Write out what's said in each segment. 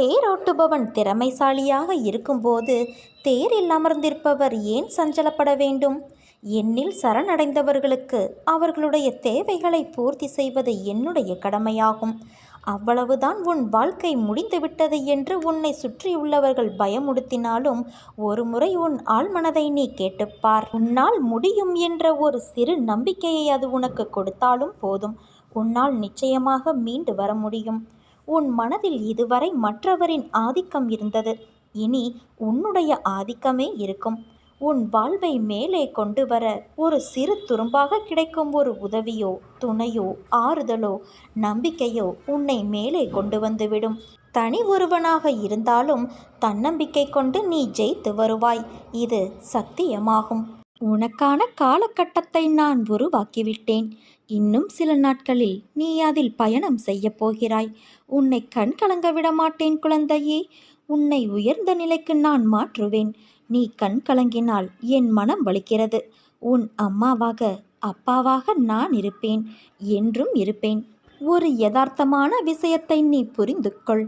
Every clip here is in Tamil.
தேரோட்டுபவன் திறமைசாலியாக இருக்கும்போது தேரில் அமர்ந்திருப்பவர் ஏன் சஞ்சலப்பட வேண்டும்? என்னில் சரணடைந்தவர்களுக்கு அவர்களுடைய தேவைகளை பூர்த்தி செய்வது என்னுடைய கடமையாகும். அவ்வளவுதான் உன் வாழ்க்கை முடிந்துவிட்டது என்று உன்னை சுற்றியுள்ளவர்கள் பயமுடுத்தினாலும் ஒருமுறை உன் ஆழ்மனதை நீ கேட்டுப்பார். உன்னால் முடியும் என்ற ஒரு சிறு நம்பிக்கையை அது உனக்கு கொடுத்தாலும் போதும். உன்னால் நிச்சயமாக மீண்டு வர முடியும். உன் மனதில் இதுவரை மற்றவரின் ஆதிக்கம் இருந்தது. இனி உன்னுடைய ஆதிக்கமே இருக்கும். உன் வாழ்வை மேலே கொண்டு வர ஒரு சிறு துரும்பாக கிடைக்கும் ஒரு உதவியோ துணையோ ஆறுதலோ நம்பிக்கையோ உன்னை மேலே கொண்டு வந்துவிடும். தனி ஒருவனாக இருந்தாலும் தன்னம்பிக்கை கொண்டு நீ ஜெயித்து வருவாய். இது சத்தியமாகும். உனக்கான காலகட்டத்தை நான் உருவாக்கிவிட்டேன். இன்னும் சில நாட்களில் நீ அதில் பயணம் செய்யப் போகிறாய். உன்னை கண் கலங்க விட மாட்டேன் குழந்தையே. உன்னை உயர்ந்த நிலைக்கு நான் மாற்றுவேன். நீ கண் கலங்கினால் என் மனம் வலிக்கிறது. உன் அம்மாவாக அப்பாவாக நான் இருப்பேன். என்றும் இருப்பேன். ஒரு யதார்த்தமான விஷயத்தை நீ புரிந்து கொள்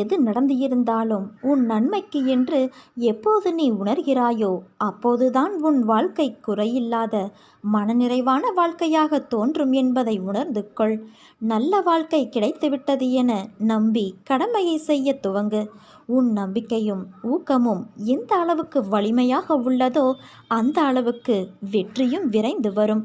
எது நடந்து இருந்தாலும் உன் நன்மைக்கு என்று எப்போது நீ உணர்கிறாயோ அப்போதுதான் உன் வாழ்க்கை குறையில்லாத மனநிறைவான வாழ்க்கையாக தோன்றும் என்பதை உணர்ந்து கொள் நல்ல வாழ்க்கை கிடைத்துவிட்டது என நம்பி கடமையை செய்ய துவங்கு. உன் நம்பிக்கையும் ஊக்கமும் எந்த அளவுக்கு வலிமையாக உள்ளதோ அந்த அளவுக்கு வெற்றியும் விரைந்து வரும்.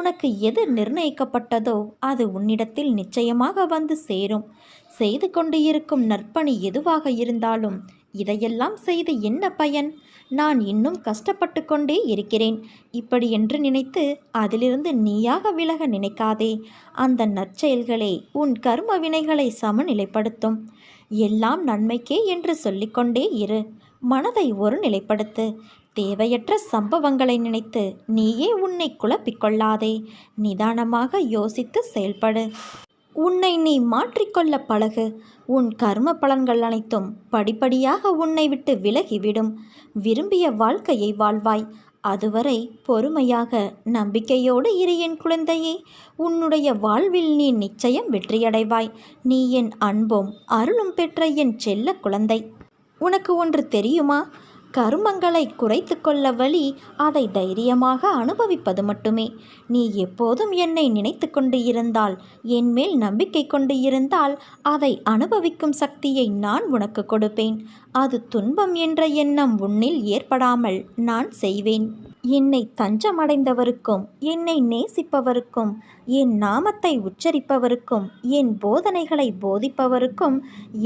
உனக்கு எது நிர்ணயிக்கப்பட்டதோ அது உன்னிடத்தில் நிச்சயமாக வந்து சேரும். செய்து கொண்டு இருக்கும் நற்பணி எதுவாக இருந்தாலும் இதையெல்லாம் செய்து என்ன பயன்? நான் இன்னும் கஷ்டப்பட்டு கொண்டே இருக்கிறேன். இப்படி என்று நினைத்து அதிலிருந்து நீயாக விலக நினைக்காதே. அந்த நற்செயல்களே உன் கர்ம வினைகளை சமநிலைப்படுத்தும். எல்லாம் நன்மைக்கே என்று சொல்லிக்கொண்டே இரு. மனதை ஒரு நிலைப்படுத்து. தேவையற்ற சம்பவங்களை நினைத்து நீயே உன்னை குழப்பிக்கொள்ளாதே. நிதானமாக யோசித்து செயல்படு. உன்னை நீ மாற்றிக்கொள்ள பழகு. உன் கர்ம பலன்கள் அனைத்தும் படிப்படியாக உன்னை விட்டு விலகிவிடும். விரும்பிய வாழ்க்கையை வாழ்வாய். அதுவரை பொறுமையாக நம்பிக்கையோடு இரு என் குழந்தையே. உன்னுடைய வாழ்வில் நீ நிச்சயம் வெற்றியடைவாய். நீ என் அன்பும் அருளும் பெற்ற என் செல்ல குழந்தை. உனக்கு ஒன்று தெரியுமா? கருமங்களை குறைத்து கொள்ள வழி அதை தைரியமாக அனுபவிப்பது மட்டுமே. நீ எப்போதும் என்னை நினைத்து கொண்டு இருந்தால் என் மேல் நம்பிக்கை கொண்டு இருந்தால் அதை அனுபவிக்கும் சக்தியை நான் உனக்கு கொடுப்பேன். அது துன்பம் என்ற எண்ணம் உன்னில் ஏற்படாமல் நான் செய்வேன். என்னை தஞ்சமடைந்தவருக்கும் என்னை நேசிப்பவருக்கும் என் நாமத்தை உச்சரிப்பவருக்கும் என் போதனைகளை போதிப்பவருக்கும்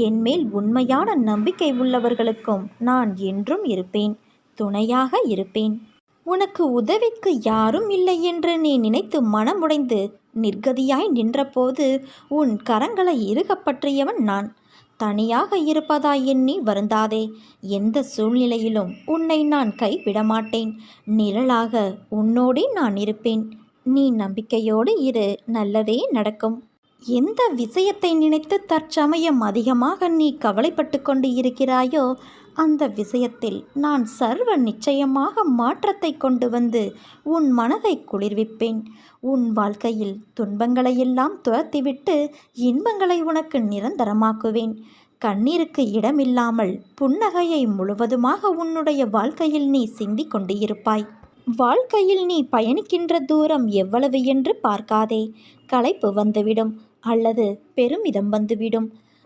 என் மேல் உண்மையான நம்பிக்கை உள்ளவர்களுக்கும் நான் என்றும் இருப்பேன். துணையாக இருப்பேன். உனக்கு உதவிக்கு யாரும் இல்லை என்று நீ நினைத்து மனமுடைந்து நிர்கதியாய் நின்றபோது உன் கரங்களை இறுகப்பற்றியவன் நான். தனியாக இருப்பதாய் எண்ணி வருந்தாதே. எந்த சூழ்நிலையிலும் உன்னை நான் கைவிடமாட்டேன். நிழலாக உன்னோடே நான் இருப்பேன். நீ நம்பிக்கையோடு இரு. நல்லதே நடக்கும். எந்த விஷயத்தை நினைத்து தற்சமயம் அதிகமாக நீ கவலைப்பட்டு கொண்டு இருக்கிறாயோ அந்த விஷயத்தில் நான் சர்வ நிச்சயமாக மாற்றத்தை கொண்டு வந்து உன் மனதை குளிர்விப்பேன். உன் வாழ்க்கையில் துன்பங்களையெல்லாம் துரத்திவிட்டு இன்பங்களை உனக்கு நிரந்தரமாக்குவேன். கண்ணீருக்கு இடமில்லாமல் புன்னகையை முழுவதுமாக உன்னுடைய வாழ்க்கையில் நீ சிந்தி கொண்டு இருப்பாய் வாழ்க்கையில் நீ பயணிக்கின்ற தூரம் எவ்வளவு என்று பார்க்காதே. களைப்பு வந்துவிடும் அல்லது பெருமிதம் வந்துவிடும்.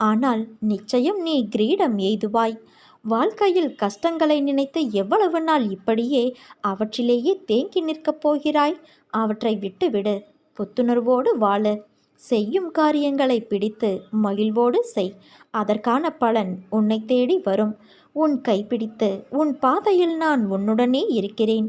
ஆனால் நிச்சயம் நீ கிரீடம் எய்துவாய். வாழ்க்கையில் கஷ்டங்களை நினைத்து எவ்வளவு நாள் இப்படியே அவற்றிலேயே தேங்கி நிற்கப் போகிறாய்? அவற்றை விட்டுவிடு புத்துணர்வோடு வாழ. செய்யும் காரியங்களை பிடித்து மகிழ்வோடு செய். அதற்கான பலன் உன்னை தேடி வரும். உன் கைப்பிடித்து உன் பாதையில் நான் உன்னுடனே இருக்கிறேன்.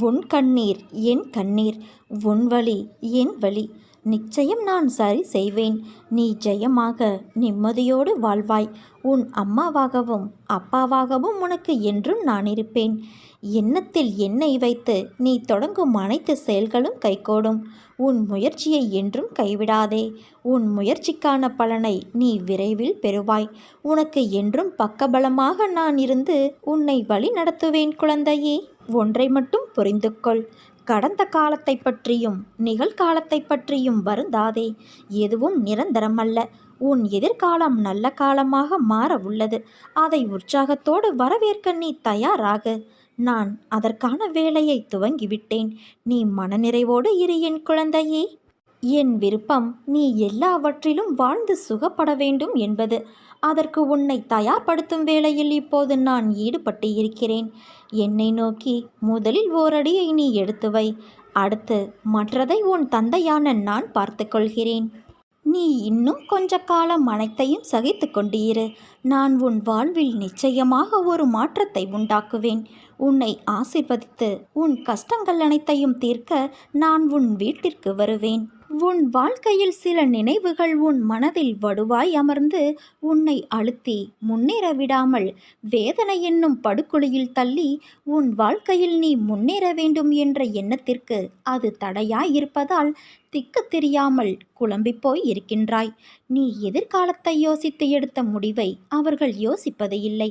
உன் கண்ணீர் என் கண்ணீர் உன் வழி என் வழி. நிச்சயம் நான் சரி செய்வேன். நீ ஜெயமாக நிம்மதியோடு வாழ்வாய். உன் அம்மாவாகவும் அப்பாவாகவும் உனக்கு என்றும் நான் இருப்பேன். எண்ணத்தில் எண்ணெய் வைத்து நீ தொடங்கும் அனைத்து செயல்களும் கைகூடும். உன் முயற்சியை என்றும் கைவிடாதே. உன் முயற்சிக்கான பலனை நீ விரைவில் பெறுவாய். உனக்கு என்றும் பக்கபலமாக நான் இருந்து உன்னை வழி நடத்துவேன் குழந்தையே. ஒன்றை மட்டும் புரிந்து கொள் கடந்த காலத்தை பற்றியும் நிகழ்காலத்தை பற்றியும் வருந்தாதே. எதுவும் நிரந்தரமல்ல. உன் எதிர்காலம் நல்ல காலமாக மாற உள்ளது. அதை உற்சாகத்தோடு வரவேற்க நீ தயாராக. நான் அதற்கான வேலையை துவங்கிவிட்டேன். நீ மனநிறைவோடு இரு என் குழந்தையே. என் விருப்பம் நீ எல்லாவற்றிலும் வாழ்ந்து சுகப்பட வேண்டும் என்பது. அதற்கு உன்னை தயார்படுத்தும் வேளையில் இப்போது நான் ஈடுபட்டு இருக்கிறேன். என்னை நோக்கி முதலில் ஓரடியை நீ எடுத்து வை. அடுத்து மற்றதை உன் தந்தையான நான் பார்த்து கொள்கிறேன். நீ இன்னும் கொஞ்ச காலம் அனைத்தையும் சகித்து கொண்டிரு. நான் உன் வாழ்வில் நிச்சயமாக ஒரு மாற்றத்தை உண்டாக்குவேன். உன்னை ஆசிர்வதித்து உன் கஷ்டங்கள் அனைத்தையும் தீர்க்க நான் உன் வீட்டிற்கு வருவேன். உன் வாழ்க்கையில் சில நினைவுகள் உன் மனதில் வடுவாய் அமர்ந்து உன்னை அழுத்தி முன்னேற விடாமல் வேதனை என்னும் படுகொலியில் தள்ளி உன் வாழ்க்கையில் நீ முன்னேற வேண்டும் என்ற எண்ணத்திற்கு அது தடையாய் இருப்பதால் திக்கு தெரியாமல் குழம்பிப்போய் இருக்கின்றாய். நீ எதிர்காலத்தை யோசித்து எடுத்த முடிவை அவர்கள் யோசிப்பது இல்லை.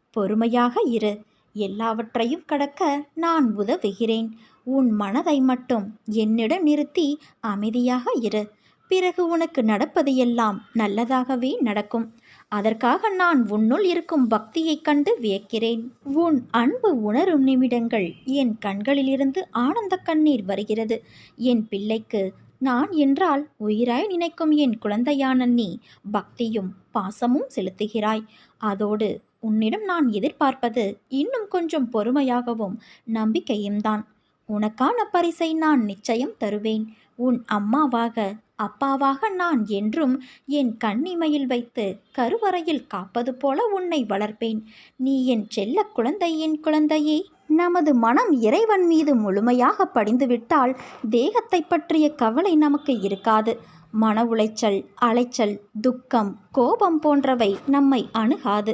பொறுமையாக இரு. எல்லாவற்றையும் கடக்க நான் உதவுகிறேன். உன் மனதை மட்டும் என்னிடம் நிறுத்தி அமைதியாக இரு. பிறகு உனக்கு நடப்பது எல்லாம் நல்லதாகவே நடக்கும். அதற்காக நான் உன்னுள் இருக்கும் பக்தியைக் கண்டு வியக்கிறேன். உன் அன்பு உணரும் நிமிடங்கள் என் கண்களிலிருந்து ஆனந்த கண்ணீர் வருகிறது. என் பிள்ளைக்கு நான் என்றால் உயிராய் நினைக்கும் என் குழந்தையான நீ பக்தியும் பாசமும் செலுத்துகிறாய். அதோடு உன்னிடம் நான் எதிர்பார்ப்பது இன்னும் கொஞ்சம் பொறுமையாகவும் நம்பிக்கையும் தான் உனக்கான பரிசை நான் நிச்சயம் தருவேன். உன் அம்மாவாக அப்பாவாக நான் என்றும் என் கண்ணிமையில் வைத்து கருவறையில் காப்பது போல உன்னை வளர்ப்பேன். நீ என் செல்ல குழந்தை என் குழந்தையே. நமது மனம் இறைவன் மீது முழுமையாக படிந்துவிட்டால் தேகத்தை பற்றிய கவலை நமக்கு இருக்காது. மன உளைச்சல் அலைச்சல் துக்கம் கோபம் போன்றவை நம்மை அணுகாது.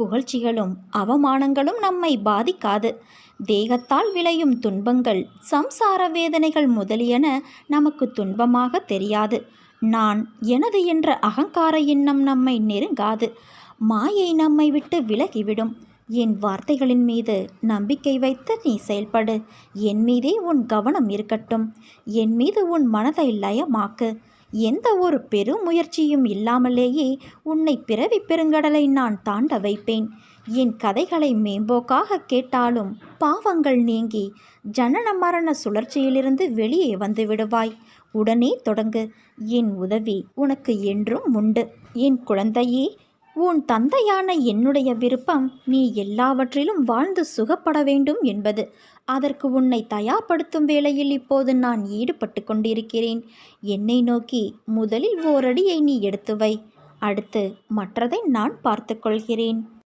புகழ்ச்சிகளும் அவமானங்களும் நம்மை பாதிக்காது. தேகத்தால் விளையும் துன்பங்கள் சம்சார வேதனைகள் முதலியன நமக்கு துன்பமாக தெரியாது. நான் எனது என்ற அகங்கார எண்ணம் நம்மை நெருங்காது. மாயை நம்மை விட்டு விலகிவிடும். என் வார்த்தைகளின் மீது நம்பிக்கை வைத்து நீ செயல்படு. என் மீதே உன் கவனம் இருக்கட்டும். என் மீது உன் மனதை லயமாக்கு. எந்த ஒரு பெருமுயற்சியும் இல்லாமலேயே உன்னை பிறவி பெருங்கடலை நான் தாண்ட வைப்பேன். என் கதைகளை மேம்போக்காக கேட்டாலும் பாவங்கள் நீங்கி ஜனன மரண சுழற்சியிலிருந்து வெளியே வந்து விடுவாய். உடனே தொடங்கு. என் உதவி உனக்கு என்றும் உண்டு. என் குழந்தையே உன் தந்தையான என்னுடைய விருப்பம் நீ எல்லாவற்றிலும் வாழ்ந்து சுகப்பட வேண்டும் என்பது. அதற்கு உன்னை தயார்படுத்தும் வேளையில் இப்போது நான் ஈடுபட்டு கொண்டிருக்கிறேன். என்னை நோக்கி முதலில் ஓரடியை நீ எடுத்து வை. அடுத்து மற்றதை நான் பார்த்துக்கொள்கிறேன்